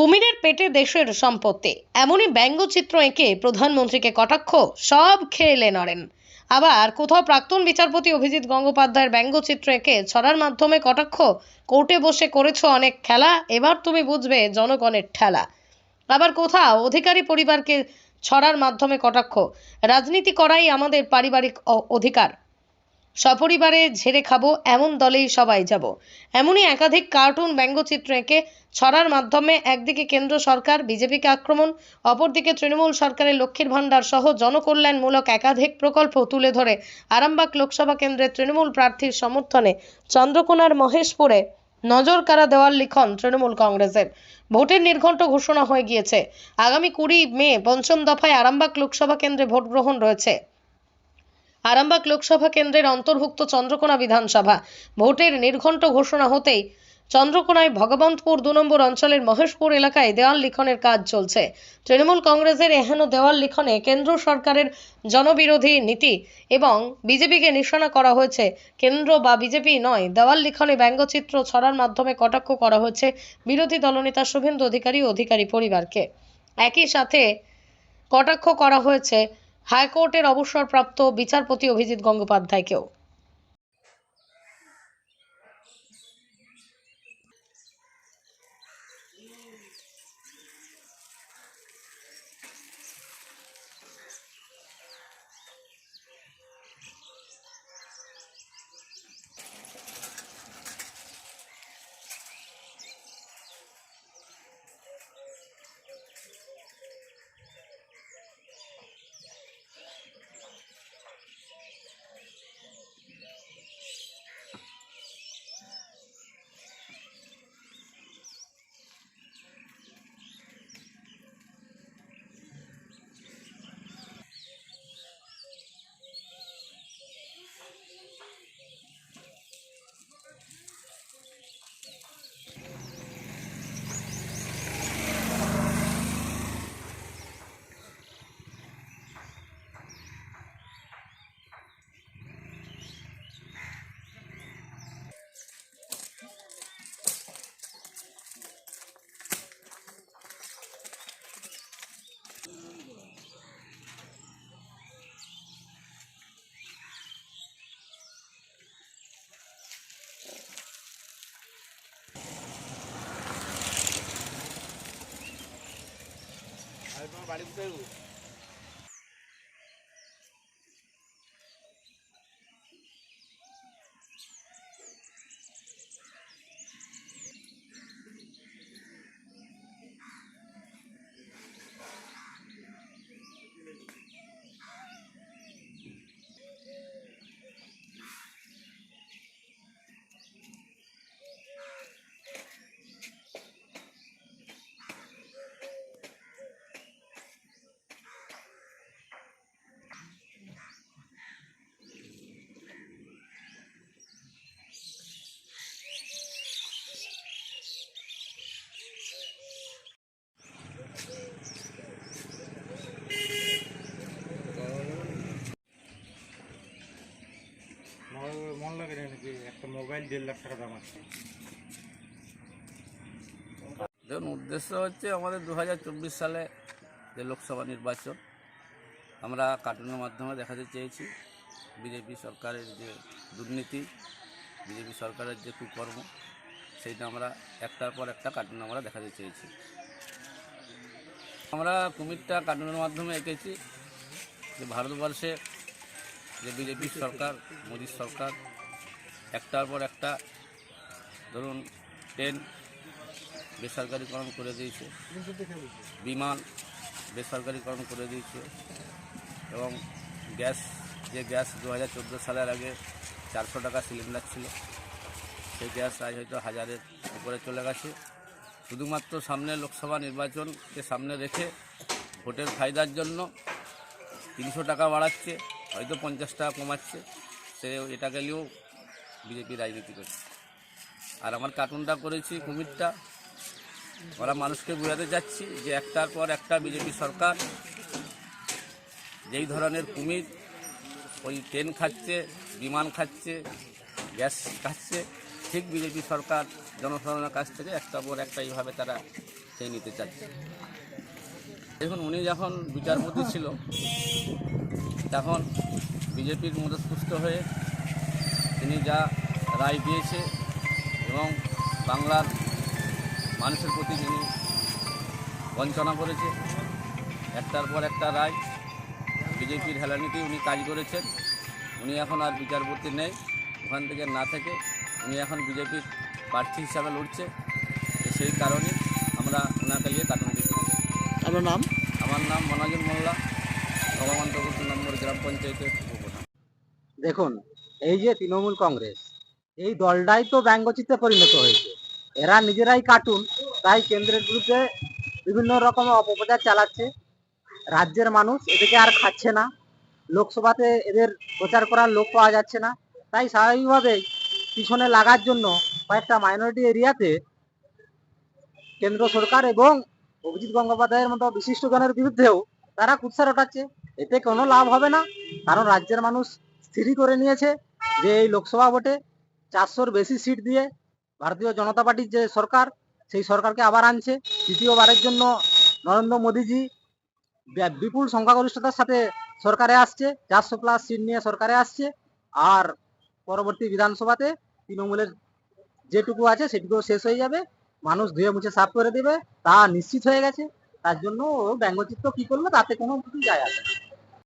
কুমিরের পেটে দেশের সম্পত্তি। এমনই ব্যঙ্গচিত্র এঁকে প্রধানমন্ত্রীকে কটাক্ষ, সব খেলে নড়েন। আবার কোথাও প্রাক্তন বিচারপতি অভিজিৎ গঙ্গোপাধ্যায়ের ব্যঙ্গচিত্র এঁকে ছড়ার মাধ্যমে কটাক্ষ, কোর্টে বসে করেছ অনেক খেলা, এবার তুমি বুঝবে জনগণের ঠেলা। আবার কোথাও অধিকারী পরিবারকে ছড়ার মাধ্যমে কটাক্ষ, রাজনীতি করাই আমাদের পারিবারিক অধিকার সপরিবারে ঝেড়ে খাব, এমন দলেই সবাই যাব। এমনই একাধিক কার্টুন ব্যঙ্গচিত্র এঁকে ছড়ার মাধ্যমে একদিকে কেন্দ্র সরকার, বিজেপিকে আক্রমণ, অপরদিকে তৃণমূল সরকারের লক্ষ্মীর ভাণ্ডার সহ জনকল্যাণমূলক একাধিক প্রকল্প তুলে ধরে আরামবাগ লোকসভা কেন্দ্রের তৃণমূল প্রার্থীর সমর্থনে চন্দ্রকোনার মহেশপুরে নজর কাড়া দেওয়ার লিখন তৃণমূল কংগ্রেসের। ভোটের নির্ঘণ্ট ঘোষণা হয়ে গিয়েছে। আগামী কুড়ি মে পঞ্চম দফায় আরামবাগ লোকসভা কেন্দ্রে ভোট গ্রহণ রয়েছে। আরামবাগ লোকসভা কেন্দ্রের অন্তর্ভুক্ত চন্দ্রকোনা বিধানসভা। ভোটের নির্ঘণ্ট ঘোষণা হতেই চন্দ্রকোনায় ভগবন্তপুর দু নম্বর অঞ্চলের মহেশপুর এলাকায় দেওয়াল লিখনের কাজ চলছে। তৃণমূল কংগ্রেসের এহেন দেওয়াল লিখনে কেন্দ্র সরকারের জনবিরোধী নীতি এবং বিজেপিকে নিশানা করা হয়েছে। কেন্দ্র বা বিজেপি নয়, দেওয়াল লিখনে ব্যঙ্গচিত্র ছড়ার মাধ্যমে কটাক্ষ করা হয়েছে বিরোধী দলনেতা শুভেন্দু অধিকারী ও অধিকারী পরিবারকে। একই সাথে কটাক্ষ করা হয়েছে হাইকোর্টের অবসরপ্রাপ্ত বিচারপতি অভিজিৎ গঙ্গোপাধ্যায়কেও। আমার দেড় লাখ টাকা দাম আছে। উদ্দেশ্য হচ্ছে আমাদের দু হাজার চব্বিশ সালে যে লোকসভা নির্বাচন, আমরা কার্টুনের মাধ্যমে দেখাতে চেয়েছি। বিজেপি সরকারের যে দুর্নীতি, বিজেপি সরকারের যে কুকর্ম, সেইটা আমরা একটার পর একটা কার্টুন আমরা দেখাতে চেয়েছি। আমরা কুমিরটা কার্টুনের মাধ্যমে এঁকেছি। যে ভারতবর্ষে যে বিজেপি সরকার, মোদী সরকার একটার পর একটা, ধরুন ট্রেন বেসরকারিকরণ করে দিয়েছে। বিমান বেসরকারিকরণ করে দিয়েছে। এবং গ্যাস, যে গ্যাস দু হাজার চোদ্দ সালের আগে চারশো টাকা সিলিন্ডার ছিল, সেই গ্যাস আজ হয়তো হাজারের উপরে চলে গেছে। শুধুমাত্র সামনে লোকসভা নির্বাচনকে সামনে রেখে ভোটের ফায়দার জন্য তিনশো টাকা বাড়াচ্ছে, হয়তো পঞ্চাশ টাকা কমাচ্ছে। সে এটাকে গেলেও বিজেপি রাজনীতি করছে আর আমার কার্টুনটা করেছি কুমিরটা। আমরা মানুষকে বোঝাতে চাচ্ছি যে একটার পর একটা বিজেপি সরকার, যেই ধরনের কুমির, ওই ট্রেন খাচ্ছে, বিমান খাচ্ছে, গ্যাস খাচ্ছে, ঠিক বিজেপি সরকার জনসাধারণের কাছ থেকে একটা পর একটা এইভাবে তারা সেই নিতে চাচ্ছে। দেখুন, উনি যখন বিচারপতি ছিল, তখন বিজেপির মদতপুষ্ট হয়ে তিনি যা রায় দিয়েছে এবং বাংলার মানুষের প্রতি যিনি বঞ্চনা করেছে একটার পর একটা রায় বিজেপির হেলানিতে উনি কাজ করেছেন উনি এখন আর বিচারপতি নেই ওখান থেকে না থেকে উনি এখন বিজেপির প্রার্থী হিসাবে লড়ছে সেই কারণে আমরা ওনাকে নিয়ে কাটুনটি করেছি আপনার নাম? আমার নাম মনাজুল মোল্লা ভগবান্তপুর নম্বর গ্রাম পঞ্চায়েতের দেখুন এই যে তৃণমূল কংগ্রেস, এই দলটাই তো ব্যঙ্গচিত্রে পরিণত হয়েছে। এরা নিজেরাই কার্টুন তাই কেন্দ্রের বিরুদ্ধে বিভিন্ন রকম অপপ্রচার চালাচ্ছে। রাজ্যের মানুষ এদিকে আর খাচ্ছে না। লোকসভাতে এদের প্রচার করার লোক পাওয়া যাচ্ছে না। তাই স্বাভাবিকভাবেই পিছনে লাগার জন্য কয়েকটা মাইনরিটি এরিয়াতে কেন্দ্র সরকার এবং অভিজিৎ গঙ্গোপাধ্যায়ের মতো বিশিষ্ট জনের বিরুদ্ধেও তারা কুৎসা রটাচ্ছে। এতে কোনো লাভ হবে না। কারণ রাজ্যের মানুষ স্থিরই করে নিয়েছে। যে এই লোকসভা ভোটে চারশোর বেশি সিট দিয়ে ভারতীয় জনতা পার্টির যে সরকার, সেই সরকারকে আবার আনছে। তৃতীয়বারের জন্য নরেন্দ্র মোদীজি বিপুল সংখ্যাগরিষ্ঠতার সাথে সরকারে আসছে। চারশো প্লাস সিট নিয়ে সরকারে আসছে। আর পরবর্তী বিধানসভাতে তৃণমূলের যেটুকু আছে সেটুকু শেষ হয়ে যাবে। মানুষ ধুয়ে মুছে সাফ করে দেবে। তা নিশ্চিত হয়ে গেছে। তার জন্য ব্যঙ্গচিত্র কি করল তাতে কোনো কিছু যায় আসে না।